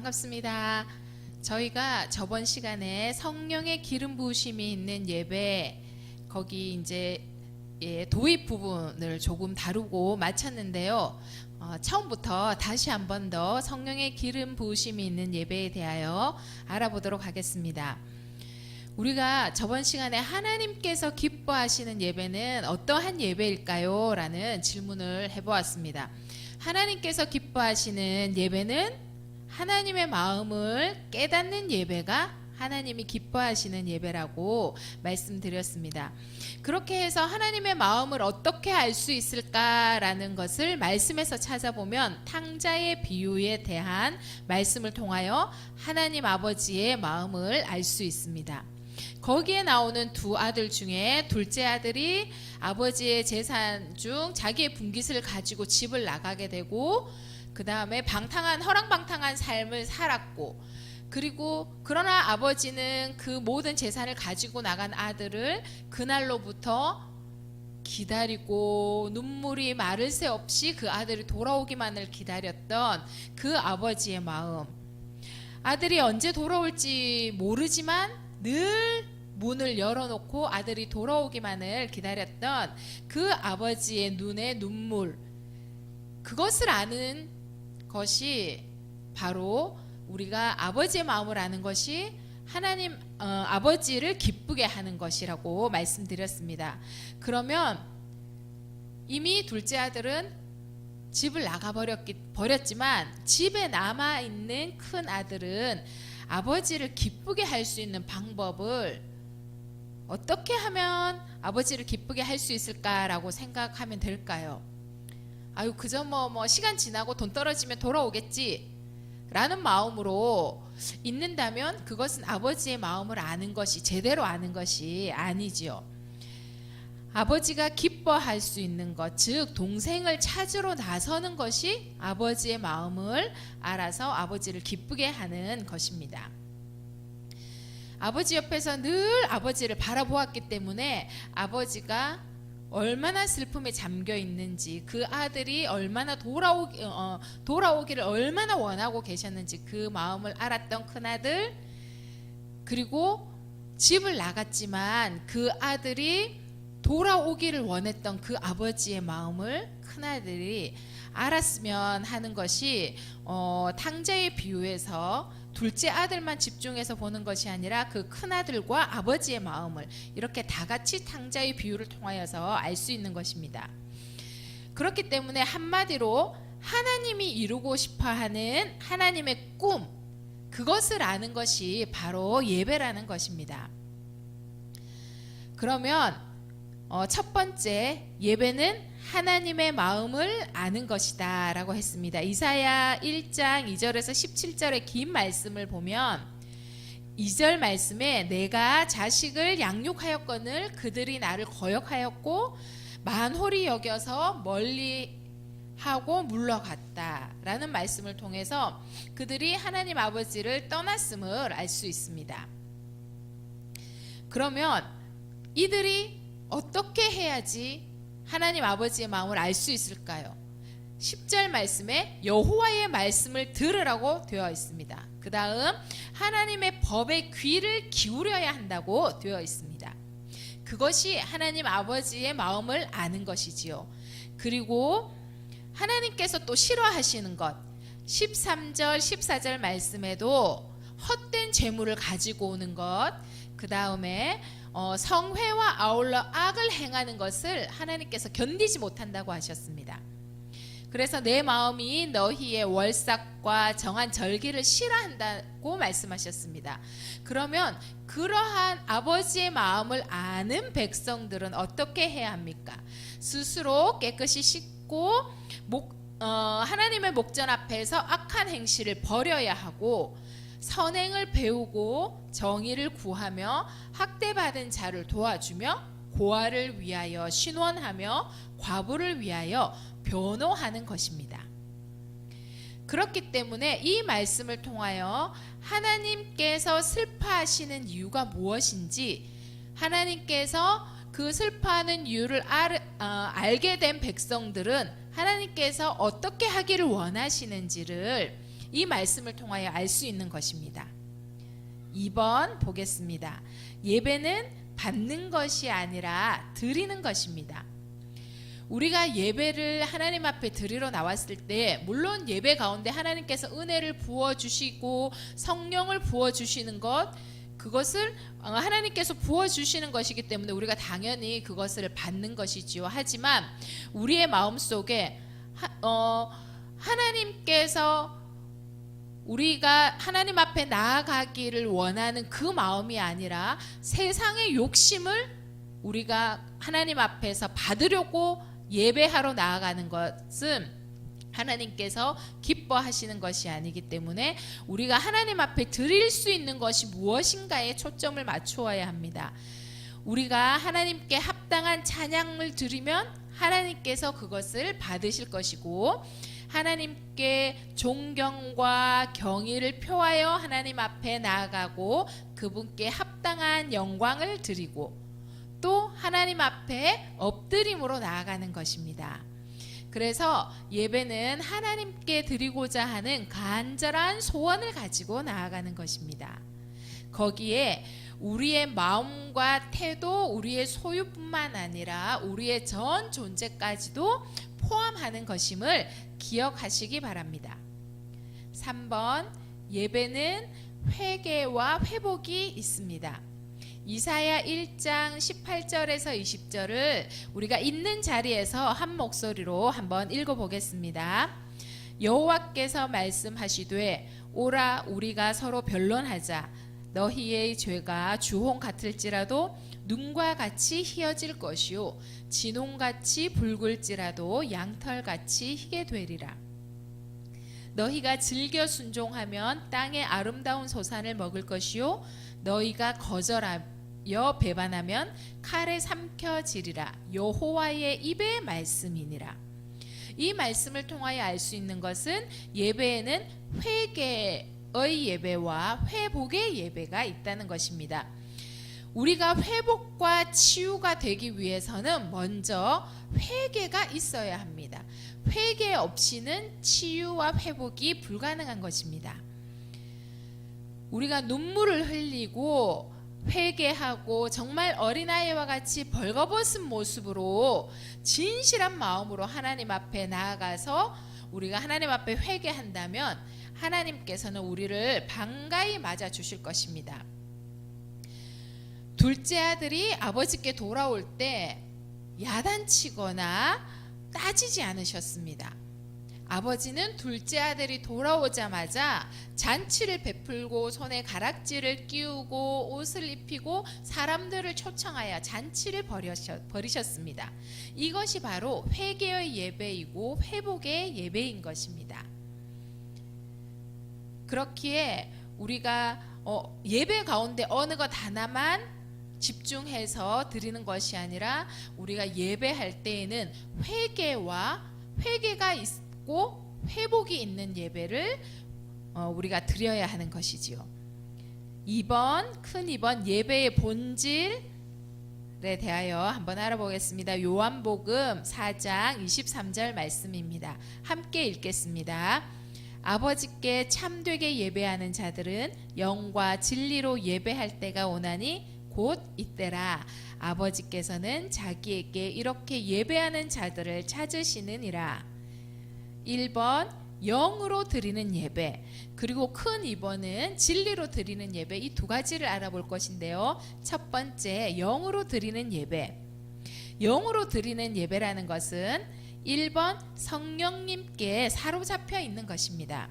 반갑습니다. 저희가 저번 시간에 성령의 기름 부으심이 있는 예배 거기 이제 예, 도입 부분을 조금 다루고 마쳤는데요. 어, 처음부터 다시 한 번 더 성령의 기름 부으심이 있는 예배에 대하여 알아보도록 하겠습니다. 우리가 저번 시간에 하나님께서 기뻐하시는 예배는 어떠한 예배일까요? 라는 질문을 해보았습니다. 하나님께서 기뻐하시는 예배는 하나님의 마음을 깨닫는 예배가 하나님이 기뻐하시는 예배라고 말씀드렸습니다. 그렇게 해서 하나님의 마음을 어떻게 알 수 있을까라는 것을 말씀에서 찾아보면 탕자의 비유에 대한 말씀을 통하여 하나님 아버지의 마음을 알 수 있습니다. 거기에 나오는 두 아들 중에 둘째 아들이 아버지의 재산 중 자기의 분깃을 가지고 집을 나가게 되고 그 다음에 방탕한 허랑방탕한 삶을 살았고 그리고 그러나 아버지는 그 모든 재산을 가지고 나간 아들을 그날로부터 기다리고 눈물이 마를 새 없이 그 아들이 돌아오기만을 기다렸던 그 아버지의 마음. 아들이 언제 돌아올지 모르지만 늘 문을 열어놓고 아들이 돌아오기만을 기다렸던 그 아버지의 눈의 눈물. 그것을 아는 것이 바로 우리가 아버지의 마음을 아는 것이 하나님 어, 아버지를 기쁘게 하는 것이라고 말씀드렸습니다. 그러면 이미 둘째 아들은 집을 나가 버렸지만 집에 남아 있는 큰 아들은 아버지를 기쁘게 할 수 있는 방법을 어떻게 하면 아버지를 기쁘게 할 수 있을까라고 생각하면 될까요? 아유 그저 뭐뭐 시간 지나고 돈 떨어지면 돌아오겠지 라는 마음으로 있는다면 그것은 아버지의 마음을 아는 것이 제대로 아는 것이 아니지요. 아버지가 기뻐할 수 있는 것, 즉 동생을 찾으러 나서는 것이 아버지의 마음을 알아서 아버지를 기쁘게 하는 것입니다. 아버지 옆에서 늘 아버지를 바라보았기 때문에 아버지가 얼마나 슬픔에 잠겨 있는지 그 아들이 얼마나 돌아오기 어, 돌아오기를 얼마나 원하고 계셨는지 그 마음을 알았던 큰 아들 그리고 집을 나갔지만 그 아들이 돌아오기를 원했던 그 아버지의 마음을 큰 아들이 알았으면 하는 것이 어, 탕자의 비유에서 둘째 아들만 집중해서 보는 것이 아니라 그 큰 아들과 아버지의 마음을 이렇게 다 같이 탕자의 비유를 통하여서 알 수 있는 것입니다. 그렇기 때문에 한마디로 하나님이 이루고 싶어 하는 하나님의 꿈, 그것을 아는 것이 바로 예배라는 것입니다. 그러면 어, 첫 번째 예배는 하나님의 마음을 아는 것이다 라고 했습니다. 이사야 1장 2절에서 17절의 긴 말씀을 보면 2절 말씀에 내가 자식을 양육하였거늘 그들이 나를 거역하였고 만홀히 여겨서 멀리 하고 물러갔다 라는 말씀을 통해서 그들이 하나님 아버지를 떠났음을 알 수 있습니다. 그러면 이들이 어떻게 해야지 하나님 아버지의 마음을 알 수 있을까요? 10절 말씀에 여호와의 말씀을 들으라고 되어 있습니다. 그 다음 하나님의 법에 귀를 기울여야 한다고 되어 있습니다. 그것이 하나님 아버지의 마음을 아는 것이지요. 그리고 하나님께서 또 싫어하시는 것 13절 14절 말씀에도 헛된 재물을 가지고 오는 것 그 다음에 어, 성회와 아울러 악을 행하는 것을 하나님께서 견디지 못한다고 하셨습니다. 그래서 내 마음이 너희의 월삭과 정한 절기를 싫어한다고 말씀하셨습니다. 그러면 그러한 아버지의 마음을 아는 백성들은 어떻게 해야 합니까? 스스로 깨끗이 씻고 목, 어, 하나님의 목전 앞에서 악한 행실을 버려야 하고 선행을 배우고 정의를 구하며 학대받은 자를 도와주며 고아를 위하여 신원하며 과부를 위하여 변호하는 것입니다. 그렇기 때문에 이 말씀을 통하여 하나님께서 슬퍼하시는 이유가 무엇인지 하나님께서 그 슬퍼하는 이유를 알, 어, 알게 된 백성들은 하나님께서 어떻게 하기를 원하시는지를 이 말씀을 통하여 알 수 있는 것입니다. 2번 보겠습니다. 예배는 받는 것이 아니라 드리는 것입니다. 우리가 예배를 하나님 앞에 드리러 나왔을 때 물론 예배 가운데 하나님께서 은혜를 부어 주시고 성령을 부어 주시는 것 그것을 어, 하나님께서 부어 주시는 것이기 때문에 우리가 당연히 그것을 받는 것이지요. 하지만 우리의 마음 속에 어, 하나님께서 우리가 하나님 앞에 나아가기를 원하는 그 마음이 아니라 세상의 욕심을 우리가 하나님 앞에서 받으려고 예배하러 나아가는 것은 하나님께서 기뻐하시는 것이 아니기 때문에 우리가 하나님 앞에 드릴 수 있는 것이 무엇인가에 초점을 맞추어야 합니다. 우리가 하나님께 합당한 찬양을 드리면 하나님께서 그것을 받으실 것이고 하나님께 존경과 경의를 표하여 하나님 앞에 나아가고 그분께 합당한 영광을 드리고 또 하나님 앞에 엎드림으로 나아가는 것입니다. 그래서 예배는 하나님께 드리고자 하는 간절한 소원을 가지고 나아가는 것입니다. 거기에 우리의 마음과 태도, 우리의 소유뿐만 아니라 우리의 전 존재까지도 포함하는 것임을 기억하시기 바랍니다. 3번 예배는 회개와 회복이 있습니다. 이사야 1장 18절에서 20절을 우리가 있는 자리에서 한 목소리로 한번 읽어 보겠습니다. 여호와께서 말씀하시되 오라 우리가 서로 변론하자 너희의 죄가 주홍 같을지라도 눈과 같이 희어질 것이요. 진홍같이 붉을지라도 양털같이 희게 되리라. 너희가 즐겨 순종하면 땅의 아름다운 소산을 먹을 것이요. 너희가 거절하여 배반하면 칼에 삼켜지리라. 여호와의 입의 말씀이니라. 이 말씀을 통하여 알 수 있는 것은 예배에는 회개의 예배와 회복의 예배가 있다는 것입니다. 우리가 회복과 치유가 되기 위해서는 먼저 회개가 있어야 합니다. 회개 없이는 치유와 회복이 불가능한 것입니다. 우리가 눈물을 흘리고 회개하고 정말 어린아이와 같이 벌거벗은 모습으로 진실한 마음으로 하나님 앞에 나아가서 우리가 하나님 앞에 회개한다면 하나님께서는 우리를 반가이 맞아 주실 것입니다. 둘째 아들이 아버지께 돌아올 때 야단치거나 따지지 않으셨습니다. 아버지는 둘째 아들이 돌아오자마자 잔치를 베풀고 손에 가락지를 끼우고 옷을 입히고 사람들을 초청하여 잔치를 벌이셨 습니다. 이것이 바로 회개의 예배이고 회복의 예배인 것입니다. 그렇기에 우리가 어, 예배 가운데 어느 것 하나만 집중해서 드리는 것이 아니라 우리가 예배할 때에는 회개와 회개가 있고 회복이 있는 예배를 어, 우리가 드려야 하는 것이지요. 2번 큰 2번 예배의 본질 에 대하여 한번 알아보겠습니다. 요한복음 4장 23절 말씀입니다. 함께 읽겠습니다. 아버지께 참되게 예배하는 자들은 영과 진리로 예배할 때가 오나니 곧 이때라 아버지께서는 자기에게 이렇게 예배하는 자들을 찾으시느니라. 1번 영으로 드리는 예배 그리고 큰 2번은 진리로 드리는 예배 이 두 가지를 알아볼 것인데요. 첫 번째 영으로 드리는 예배. 영으로 드리는 예배라는 것은 1번 성령님께 사로잡혀 있는 것입니다.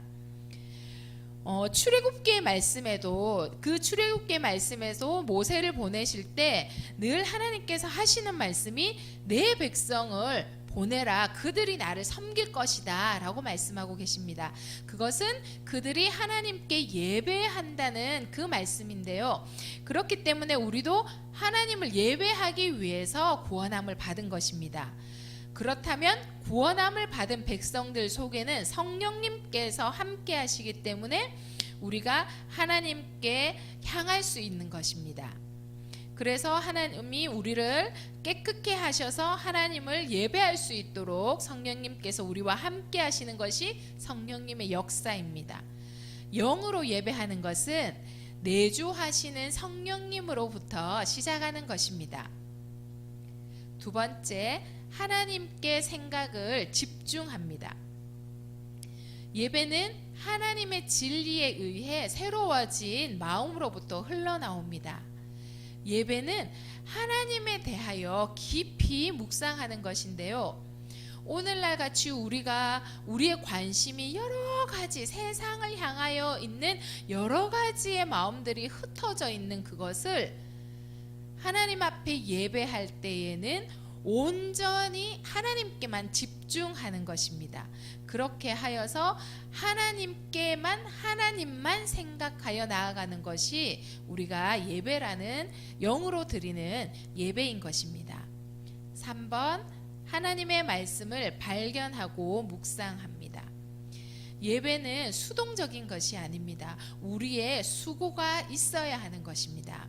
어, 출애굽기의 말씀에도 그 출애굽기의 말씀에서 모세를 보내실 때 늘 하나님께서 하시는 말씀이 내 백성을 보내라 그들이 나를 섬길 것이다라고 말씀하고 계십니다. 그것은 그들이 하나님께 예배한다는 그 말씀인데요. 그렇기 때문에 우리도 하나님을 예배하기 위해서 구원함을 받은 것입니다. 그렇다면 구원함을 받은 백성들 속에는 성령님께서 함께 하시기 때문에 우리가 하나님께 향할 수 있는 것입니다. 그래서 하나님이 우리를 깨끗게 하셔서 하나님을 예배할 수 있도록 성령님께서 우리와 함께 하시는 것이 성령님의 역사입니다. 영으로 예배하는 것은 내주하시는 성령님으로부터 시작하는 것입니다. 두 번째, 하나님께 생각을 집중합니다. 예배는 하나님의 진리에 의해 새로워진 마음으로부터 흘러나옵니다. 예배는 하나님에 대하여 깊이 묵상하는 것인데요. 오늘날 같이 우리가 우리의 관심이 여러 가지 세상을 향하여 있는 여러 가지의 마음들이 흩어져 있는 그것을 하나님 앞에 예배할 때에는 온전히 하나님께만 집중하는 것입니다. 그렇게 하여서 하나님께만 하나님만 생각하여 나아가는 것이 우리가 예배라는 영으로 드리는 예배인 것입니다. 3번 하나님의 말씀을 발견하고 묵상합니다. 예배는 수동적인 것이 아닙니다. 우리의 수고가 있어야 하는 것입니다.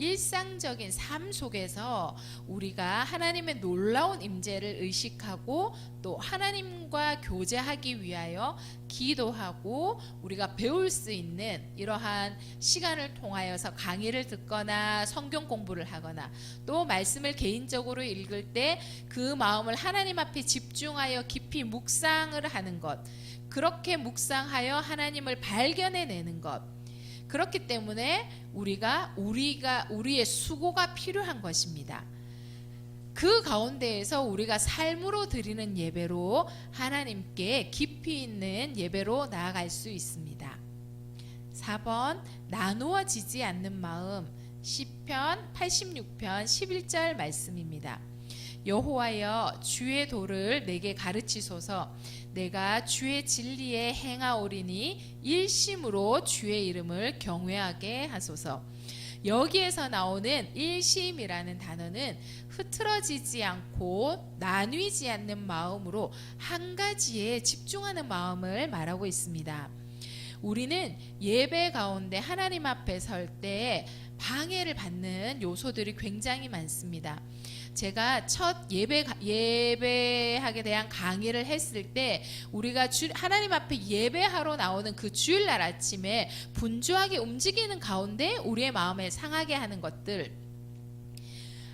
일상적인 삶 속에서 우리가 하나님의 놀라운 임재를 의식하고 또 하나님과 교제하기 위하여 기도하고 우리가 배울 수 있는 이러한 시간을 통하여서 강의를 듣거나 성경 공부를 하거나 또 말씀을 개인적으로 읽을 때 그 마음을 하나님 앞에 집중하여 깊이 묵상을 하는 것 그렇게 묵상하여 하나님을 발견해 내는 것 그렇기 때문에 우리가 우리가 우리의 수고가 필요한 것입니다. 그 가운데에서 우리가 삶으로 드리는 예배로 하나님께 깊이 있는 예배로 나아갈 수 있습니다. 4번 나누어지지 않는 마음 시편 86편 11절 말씀입니다. 여호와여 주의 도를 내게 가르치소서 내가 주의 진리에 행하오리니 일심으로 주의 이름을 경외하게 하소서. 여기에서 나오는 일심이라는 단어는 흐트러지지 않고 나뉘지 않는 마음으로 한 가지에 집중하는 마음을 말하고 있습니다. 우리는 예배 가운데 하나님 앞에 설 때 방해를 받는 요소들이 굉장히 많습니다. 제가 첫 예배 예배하게 대한 강의를 했을 때 우리가 주, 하나님 앞에 예배하러 나오는 그 주일날 아침에 분주하게 움직이는 가운데 우리의 마음에 상하게 하는 것들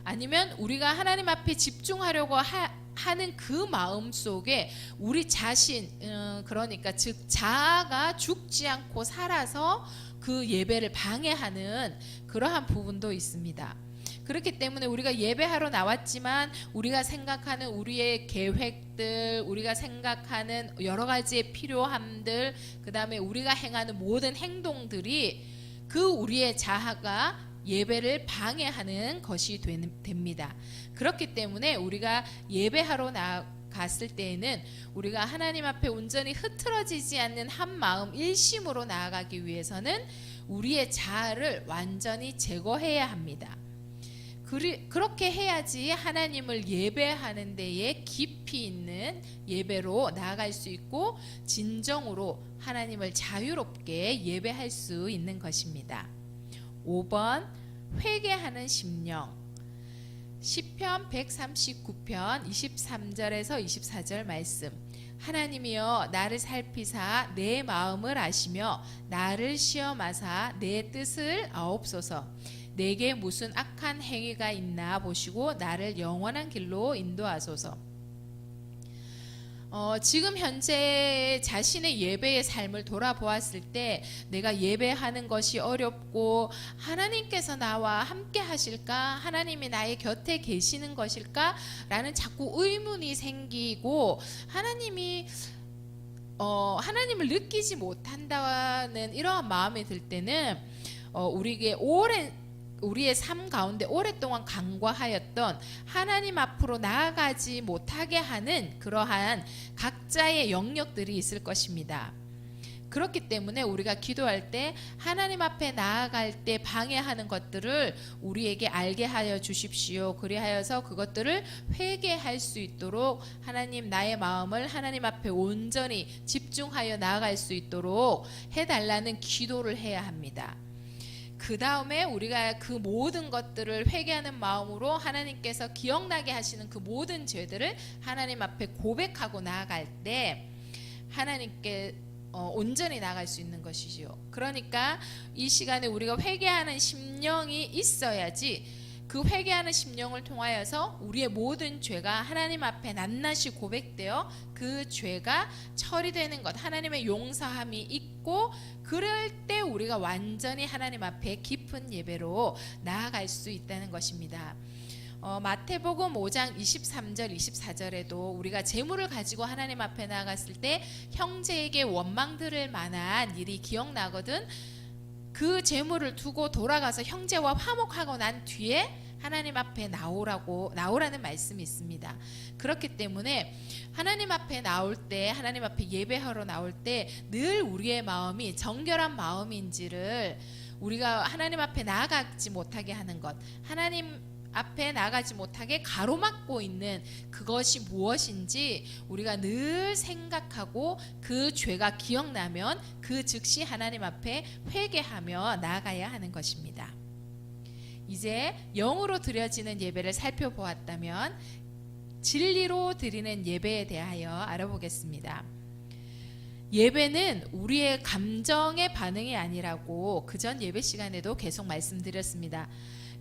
아니면 우리가 하나님 앞에 집중하려고 하, 하는 그 마음 속에 우리 자신 음, 그러니까 즉 자아가 죽지 않고 살아서 그 예배를 방해하는 그러한 부분도 있습니다. 그렇기 때문에 우리가 예배하러 나왔지만 우리가 생각하는 우리의 계획들, 우리가 생각하는 여러 가지의 필요함들, 그 다음에 우리가 행하는 모든 행동들이 그 우리의 자아가 예배를 방해하는 것이 됩니다. 그렇기 때문에 우리가 예배하러 나 갔을 때에는 우리가 하나님 앞에 온전히 흐트러지지 않는 한 마음 일심으로 나아가기 위해서는 우리의 자아를 완전히 제거해야 합니다. 그리, 그렇게 해야지 하나님을 예배하는 데에 깊이 있는 예배로 나아갈 수 있고 진정으로 하나님을 자유롭게 예배할 수 있는 것입니다. 5번 회개하는 심령. 시편 139편 23절에서 24절 말씀. 하나님이여 나를 살피사 내 마음을 아시며 나를 시험하사 내 뜻을 아옵소서 내게 무슨 악한 행위가 있나 보시고 나를 영원한 길로 인도하소서. 어, 지금 현재 자신의 예배의 삶을 돌아보았을 때 내가 예배하는 것이 어렵고 하나님께서 나와 함께 하실까? 하나님이 나의 곁에 계시는 것일까? 라는 자꾸 의문이 생기고 하나님이 어, 하나님을 느끼지 못한다는 이러한 마음이 들 때는 어, 우리에게 오랜 우리의 삶 가운데 오랫동안 간과하였던 하나님 앞으로 나아가지 못하게 하는 그러한 각자의 영역들이 있을 것입니다. 그렇기 때문에 우리가 기도할 때 하나님 앞에 나아갈 때 방해하는 것들을 우리에게 알게 하여 주십시오. 그리하여서 그것들을 회개할 수 있도록 하나님 나의 마음을 하나님 앞에 온전히 집중하여 나아갈 수 있도록 해달라는 기도를 해야 합니다. 그 다음에 우리가 그 모든 것들을 회개하는 마음으로 하나님께서 기억나게 하시는 그 모든 죄들을 하나님 앞에 고백하고 나아갈 때 하나님께 어, 온전히 나갈 수 있는 것이지요. 그러니까 이 시간에 우리가 회개하는 심령이 있어야지 그 회개하는 심령을 통하여서 우리의 모든 죄가 하나님 앞에 낱낱이 고백되어 그 죄가 처리되는 것, 하나님의 용서함이 있고 그럴 때 우리가 완전히 하나님 앞에 깊은 예배로 나아갈 수 있다는 것입니다. 어, 마태복음 5장 23절 24절에도 우리가 재물을 가지고 하나님 앞에 나아갔을 때 형제에게 원망 들을 만한 일이 기억나거든. 그 재물을 두고 돌아가서 형제와 화목하고 난 뒤에 하나님 앞에 나오라고 나오라는 말씀이 있습니다. 그렇기 때문에 하나님 앞에 나올 때 하나님 앞에 예배하러 나올 때 늘 우리의 마음이 정결한 마음인지를 우리가 하나님 앞에 나아가지 못하게 하는 것 하나님 앞에 나가지 못하게 가로막고 있는 그것이 무엇인지 우리가 늘 생각하고 그 죄가 기억나면 그 즉시 하나님 앞에 회개하며 나아가야 하는 것입니다. 이제 영으로 드려지는 예배를 살펴보았다면 진리로 드리는 예배에 대하여 알아보겠습니다. 예배는 우리의 감정의 반응이 아니라고 그전 예배 시간에도 계속 말씀드렸습니다.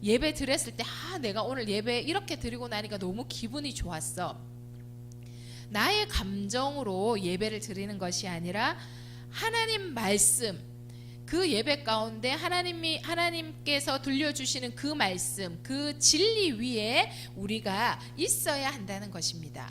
예배 드렸을 때, 아, 내가 오늘 예배 이렇게 드리고 나니까 너무 기분이 좋았어. 나의 감정으로 예배를 드리는 것이 아니라 하나님 말씀, 그 예배 가운데 하나님이 하나님께서 들려주시는 그 말씀, 그 진리 위에 우리가 있어야 한다는 것입니다.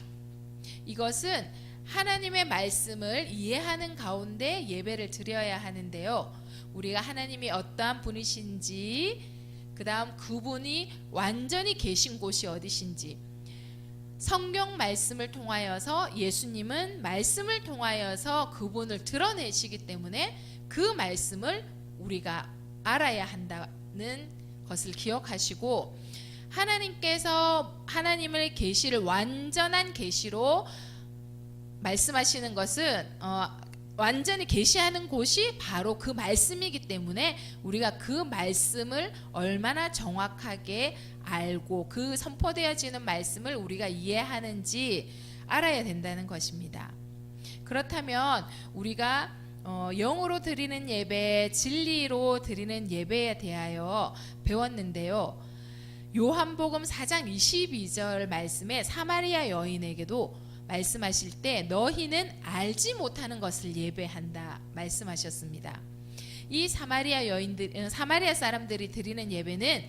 이것은 하나님의 말씀을 이해하는 가운데 예배를 드려야 하는데요. 우리가 하나님이 어떠한 분이신지, 그 다음 그분이 완전히 계신 곳이 어디신지, 성경 말씀을 통하여서 예수님은 말씀을 통하여서 그분을 드러내시기 때문에 그 말씀을 우리가 알아야 한다는 것을 기억하시고 하나님께서 하나님을 계시를 완전한 계시로 말씀하시는 것은 어, 완전히 계시하는 곳이 바로 그 말씀이기 때문에 우리가 그 말씀을 얼마나 정확하게 알고 그 선포되어지는 말씀을 우리가 이해하는지 알아야 된다는 것입니다. 그렇다면 우리가 어, 영으로 드리는 예배, 진리로 드리는 예배에 대하여 배웠는데요. 요한복음 4장 22절 말씀에 사마리아 여인에게도 말씀하실 때 너희는 알지 못하는 것을 예배한다 말씀하셨습니다. 이 사마리아 여인들 어, 사마리아 사람들이 드리는 예배는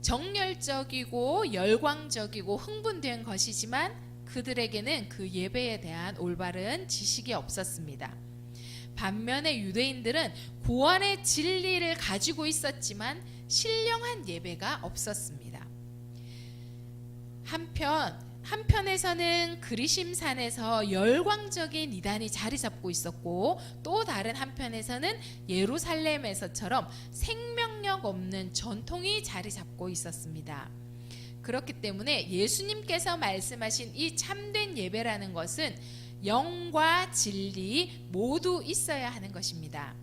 정열적이고 열광적이고 흥분된 것이지만 그들에게는 그 예배에 대한 올바른 지식이 없었습니다. 반면에 유대인들은 구원의 진리를 가지고 있었지만 신령한 예배가 없었습니다. 한편 한편에서는 그리심산에서 열광적인 이단이 자리 잡고 있었고 또 다른 한편에서는 예루살렘에서처럼 생명력 없는 전통이 자리 잡고 있었습니다. 그렇기 때문에 예수님께서 말씀하신 이 참된 예배라는 것은 영과 진리 모두 있어야 하는 것입니다.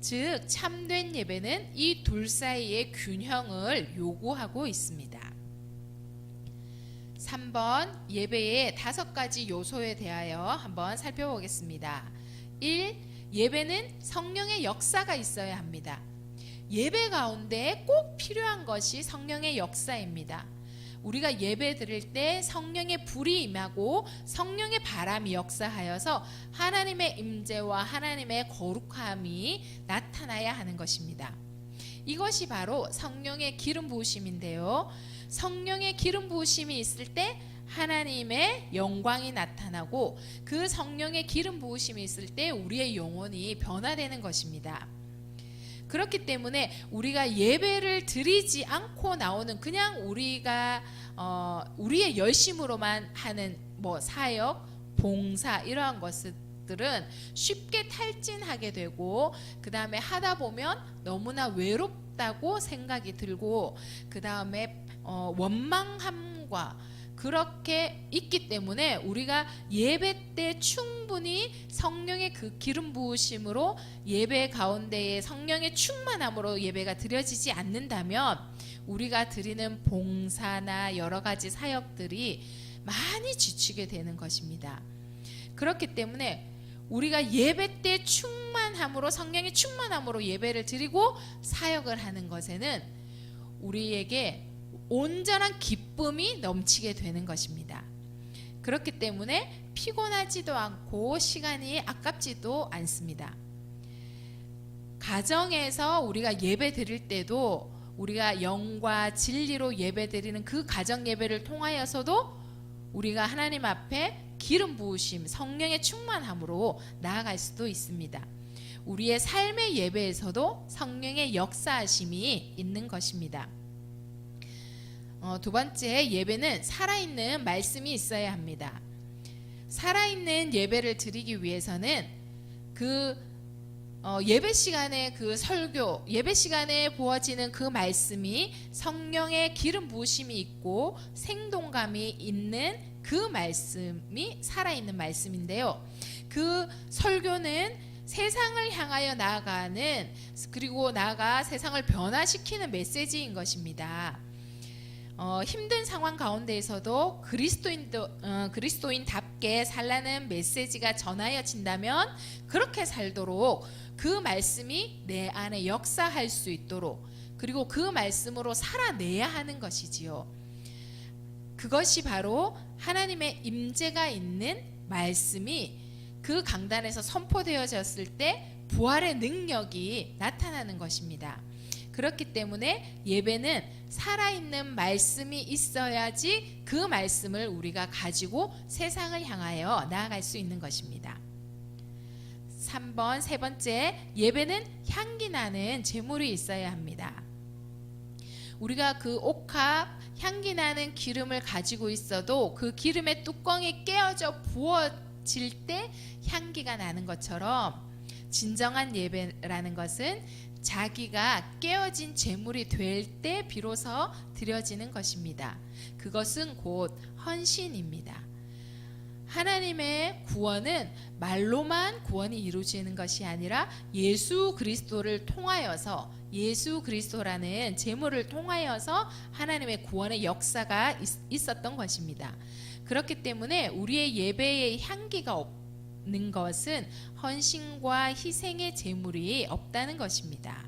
즉 참된 예배는 이 둘 사이의 균형을 요구하고 있습니다. 3번 예배의 다섯 가지 요소에 대하여 한번 살펴보겠습니다. 1. 예배는 성령의 역사가 있어야 합니다. 예배 가운데 꼭 필요한 것이 성령의 역사입니다. 우리가 예배 드릴 때 성령의 불이 임하고 성령의 바람이 역사하여서 하나님의 임재와 하나님의 거룩함이 나타나야 하는 것입니다. 이것이 바로 성령의 기름 부으심인데요. 성령의 기름 부으심이 있을 때 하나님의 영광이 나타나고 그 성령의 기름 부으심이 있을 때 우리의 영혼이 변화되는 것입니다. 그렇기 때문에 우리가 예배를 드리지 않고 나오는 그냥 우리가 어, 우리의 열심으로만 하는 뭐 사역, 봉사 이러한 것들은 쉽게 탈진하게 되고 그 다음에 하다 보면 너무나 외롭다고 생각이 들고 그 다음에 어, 원망함과 그렇게 있기 때문에 우리가 예배 때 충분히 성령의 그 기름 부으심으로 예배 가운데에 성령의 충만함으로 예배가 드려지지 않는다면 우리가 드리는 봉사나 여러 가지 사역들이 많이 지치게 되는 것입니다. 그렇기 때문에 우리가 예배 때 충만함으로 성령의 충만함으로 예배를 드리고 사역을 하는 것에는 우리에게 온전한 기쁨이 넘치게 되는 것입니다. 그렇기 때문에 피곤하지도 않고 시간이 아깝지도 않습니다. 가정에서 우리가 예배 드릴 때도 우리가 영과 진리로 예배 드리는 그 가정 예배를 통하여서도 우리가 하나님 앞에 기름 부으심, 성령의 충만함으로 나아갈 수도 있습니다. 우리의 삶의 예배에서도 성령의 역사하심이 있는 것입니다. 어, 두 번째 예배는 살아있는 말씀이 있어야 합니다. 살아있는 예배를 드리기 위해서는 그 어, 예배 시간에 그 설교, 예배 시간에 보아지는 그 말씀이 성령의 기름 부으심이 있고 생동감이 있는 그 말씀이 살아있는 말씀인데요. 그 설교는 세상을 향하여 나아가는 그리고 나아가 세상을 변화시키는 메시지인 것입니다. 어, 힘든 상황 가운데에서도 그리스도인도 어, 그리스도인답게 살라는 메시지가 전하여진다면 그렇게 살도록 그 말씀이 내 안에 역사할 수 있도록 그리고 그 말씀으로 살아내야 하는 것이지요. 그것이 바로 하나님의 임재가 있는 말씀이 그 강단에서 선포되어졌을 때 부활의 능력이 나타나는 것입니다. 그렇기 때문에 예배는 살아있는 말씀이 있어야지 그 말씀을 우리가 가지고 세상을 향하여 나아갈 수 있는 것입니다. 3번 세 번째 예배는 향기 나는 제물이 있어야 합니다. 우리가 그 옥합 향기 나는 기름을 가지고 있어도 그 기름의 뚜껑이 깨어져 부어질 때 향기가 나는 것처럼 진정한 예배라는 것은 자기가 깨어진 제물이 될 때 비로소 드려지는 것입니다. 그것은 곧 헌신입니다. 하나님의 구원은 말로만 구원이 이루어지는 것이 아니라 예수 그리스도를 통하여서 예수 그리스도라는 제물을 통하여서 하나님의 구원의 역사가 있, 었던 것입니다. 그렇기 때문에 우리의 예배의 향기가 없 는 것은 헌신과 희생의 제물이 없다는 것입니다.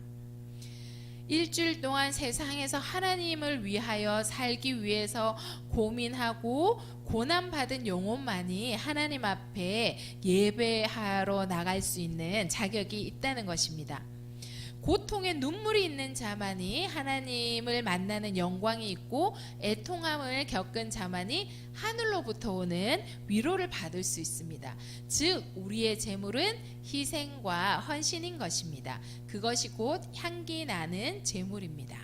일주일 동안 세상에서 하나님을 위하여 살기 위해서 고민하고 고난받은 영혼만이 하나님 앞에 예배하러 나갈 수 있는 자격이 있다는 것입니다. 고통에 눈물이 있는 자만이 하나님을 만나는 영광이 있고 애통함을 겪은 자만이 하늘로부터 오는 위로를 받을 수 있습니다. 즉 우리의 재물은 희생과 헌신인 것입니다. 그것이 곧 향기 나는 재물입니다.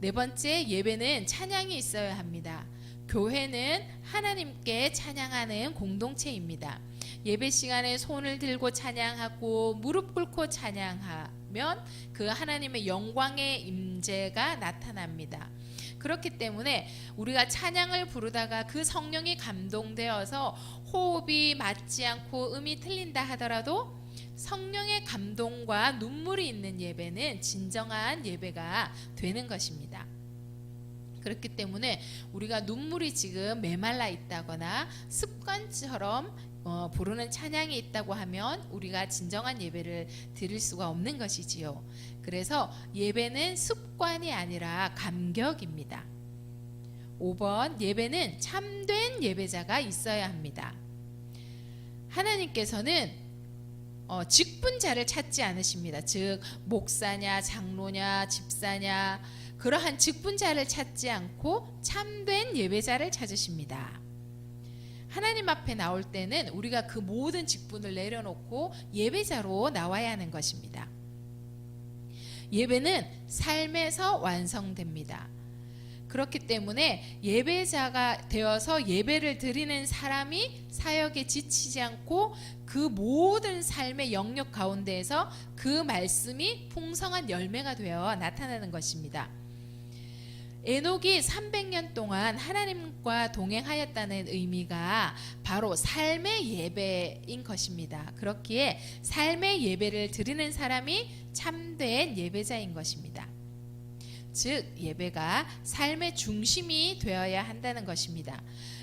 네 번째 예배는 찬양이 있어야 합니다. 교회는 하나님께 찬양하는 공동체입니다. 예배 시간에 손을 들고 찬양하고 무릎 꿇고 찬양하면 그 하나님의 영광의 임재가 나타납니다. 그렇기 때문에 우리가 찬양을 부르다가 그 성령이 감동되어서 호흡이 맞지 않고 음이 틀린다 하더라도 성령의 감동과 눈물이 있는 예배는 진정한 예배가 되는 것입니다. 그렇기 때문에 우리가 눈물이 지금 메말라 있다거나 습관처럼 어, 부르는 찬양이 있다고 하면 우리가 진정한 예배를 드릴 수가 없는 것이지요. 그래서 예배는 습관이 아니라 감격입니다. 5번 예배는 참된 예배자가 있어야 합니다. 하나님께서는 어, 직분자를 찾지 않으십니다. 즉 목사냐 장로냐 집사냐 그러한 직분자를 찾지 않고 참된 예배자를 찾으십니다. 하나님 앞에 나올 때는 우리가 그 모든 직분을 내려놓고 예배자로 나와야 하는 것입니다. 예배는 삶에서 완성됩니다. 그렇기 때문에 예배자가 되어서 예배를 드리는 사람이 사역에 지치지 않고 그 모든 삶의 영역 가운데에서 그 말씀이 풍성한 열매가 되어 나타나는 것입니다. 에녹이 300년 동안 하나님과 동행하였다는 의미가 바로 삶의 예배인 것입니다. 그렇기에 삶의 예배를 드리는 사람이 참된 예배자인 것입니다. 즉 예배가 삶의 중심이 되어야 한다는 것입니다.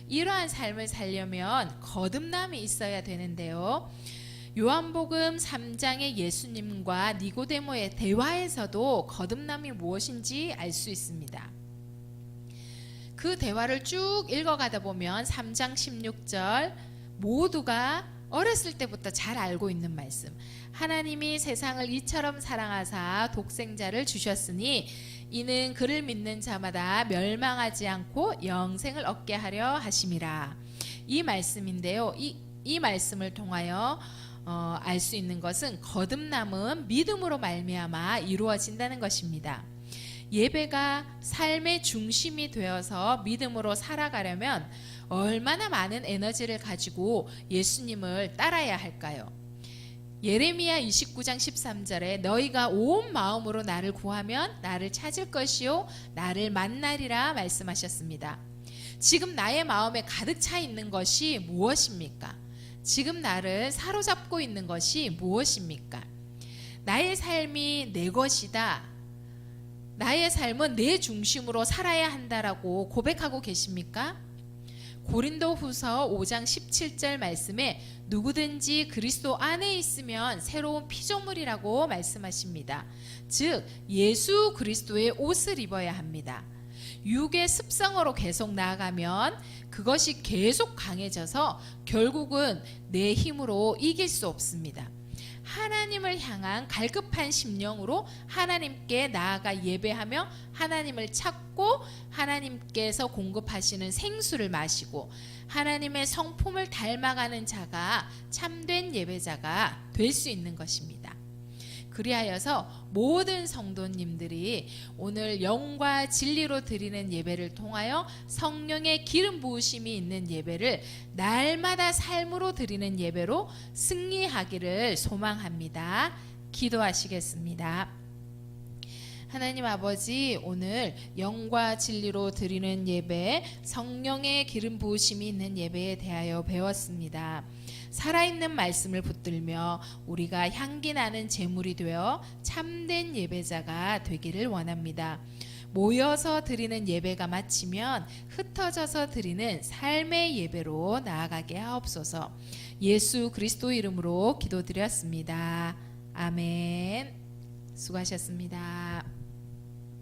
이러한 삶을 살려면 거듭남이 있어야 되는데요. 요한복음 3장의 예수님과 니고데모의 대화에서도 거듭남이 무엇인지 알 수 있습니다. 그 대화를 쭉 읽어가다 보면 3장 16절 모두가 어렸을 때부터 잘 알고 있는 말씀. 하나님이 세상을 이처럼 사랑하사 독생자를 주셨으니 이는 그를 믿는 자마다 멸망하지 않고 영생을 얻게 하려 하심이라. 이 말씀인데요. 이, 이 말씀을 통하여 어, 알 수 있는 것은 거듭남은 믿음으로 말미암아 이루어진다는 것입니다. 예배가 삶의 중심이 되어서 믿음으로 살아가려면 얼마나 많은 에너지를 가지고 예수님을 따라야 할까요? 예레미야 29장 13절에 너희가 온 마음으로 나를 구하면 나를 찾을 것이요 나를 만나리라 말씀하셨습니다. 지금 나의 마음에 가득 차 있는 것이 무엇입니까? 지금 나를 사로잡고 있는 것이 무엇입니까? 나의 삶이 내 것이다. 나의 삶은 내 중심으로 살아야 한다라고 고백하고 계십니까? 고린도 후서 5장 17절 말씀에 누구든지 그리스도 안에 있으면 새로운 피조물이라고 말씀하십니다. 즉, 예수 그리스도의 옷을 입어야 합니다. 육의 습성으로 계속 나아가면 그것이 계속 강해져서 결국은 내 힘으로 이길 수 없습니다. 하나님을 향한 갈급한 심령으로 하나님께 나아가 예배하며 하나님을 찾고 하나님께서 공급하시는 생수를 마시고 하나님의 성품을 닮아가는 자가 참된 예배자가 될 수 있는 것입니다. 그리하여서 모든 성도님들이 오늘 영과 진리로 드리는 예배를 통하여 성령의 기름 부으심이 있는 예배를 날마다 삶으로 드리는 예배로 승리하기를 소망합니다. 기도하시겠습니다. 하나님 아버지 오늘 영과 진리로 드리는 예배 성령의 기름 부으심이 있는 예배에 대하여 배웠습니다. 살아있는 말씀을 붙들며 우리가 향기 나는 제물이 되어 참된 예배자가 되기를 원합니다. 모여서 드리는 예배가 마치면 흩어져서 드리는 삶의 예배로 나아가게 하옵소서. 예수 그리스도 이름으로 기도드렸습니다. 아멘. 수고하셨습니다.